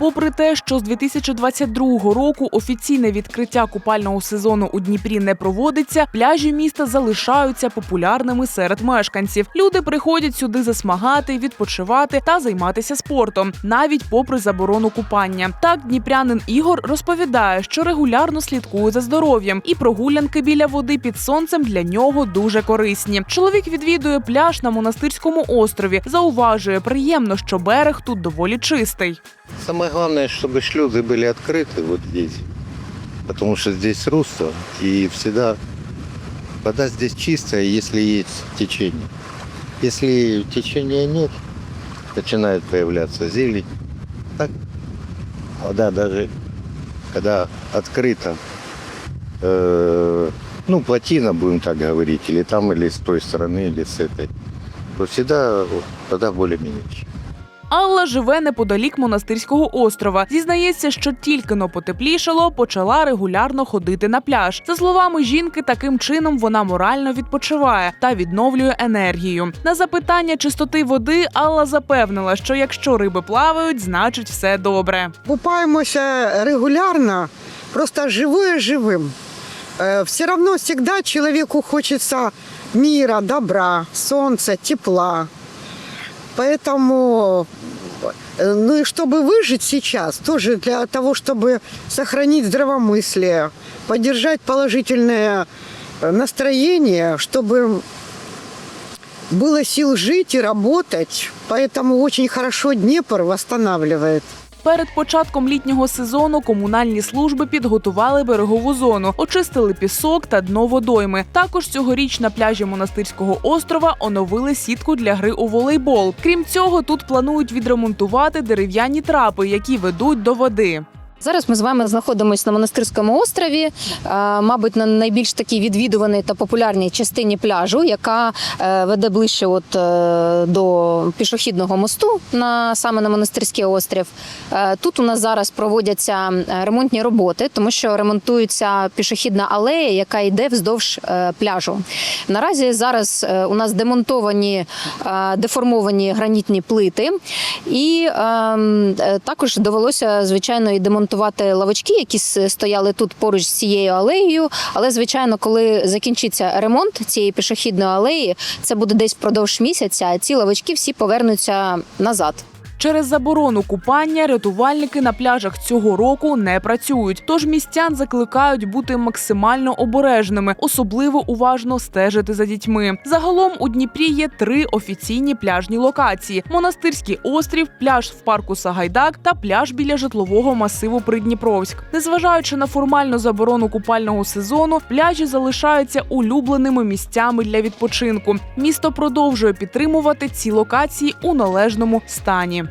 Попри те, що з 2022 року офіційне відкриття купального сезону у Дніпрі не проводиться, пляжі міста залишаються популярними серед мешканців. Люди приходять сюди засмагати, відпочивати та займатися спортом, навіть попри заборону купання. Так, дніпрянин Ігор розповідає, що регулярно слідкує за здоров'ям, і прогулянки біля води під сонцем для нього дуже корисні. Чоловік відвідує пляж на монастирському острові. Зауважує, приємно, що берег тут доволі чистий. Самое главное, чтобы шлюзы были открыты вот здесь. Потому что здесь русло, и всегда вода здесь чистая, если есть течение. Если течения нет, начинает появляться зелень. Так вода даже, когда открыта, э, ну, плотина, будем так говорить, или там, или с той стороны, или с этой, то всегда вода более-менее чистая. Алла живе неподалік монастирського острова. Зізнається, що тільки но потеплішало, почала регулярно ходити на пляж. За словами жінки, таким чином вона морально відпочиває та відновлює енергію. На запитання чистоти води Алла запевнила, що якщо риби плавають, значить все добре. Купаемся регулярно, просто живое живым. Все равно всегда человеку хочется мира, добра, солнца, тепла. Поэтому, ну и чтобы выжить сейчас, тоже для того, чтобы сохранить здравомыслие, поддержать положительное э, настроение, чтобы было сил жить и работать. Поэтому очень хорошо Днепр восстанавливает. Перед початком літнього сезону комунальні служби підготували берегову зону, очистили пісок та дно водойми. Також цьогоріч на пляжі монастирського острова оновили сітку для гри у волейбол. Крім цього, тут планують відремонтувати дерев'яні трапи, які ведуть до води. Зараз ми з вами знаходимося на монастирському острові, е, мабуть, на найбільш такій відвідуваній та популярній частині пляжу, яка е, веде ближче от, е, до пішохідного мосту на саме на монастирський острів. Тут у нас зараз проводяться ремонтні роботи, тому що ремонтується пішохідна алея, яка йде вздовж пляжу. Наразі зараз у нас демонтовані деформовані гранітні плити, і ем, також довелося звичайно і демонтувати лавочки, які стояли тут поруч з цією алеєю. Але звичайно, коли закінчиться ремонт цієї пішохідної алеї, це буде десь впродовж місяця. Ці лавочки всі повернуться назад. Через заборону купання рятувальники на пляжах цього року не працюють. Тож містян закликають бути максимально обережними, особливо уважно стежити за дітьми. Загалом у Дніпрі є три офіційні пляжні локації: монастирський острів, пляж в парку Сагайдак та пляж біля житлового масиву Придніпровськ. Незважаючи на формальну заборону купального сезону, пляжі залишаються улюбленими місцями для відпочинку. Місто продовжує підтримувати ці локації у належному стані.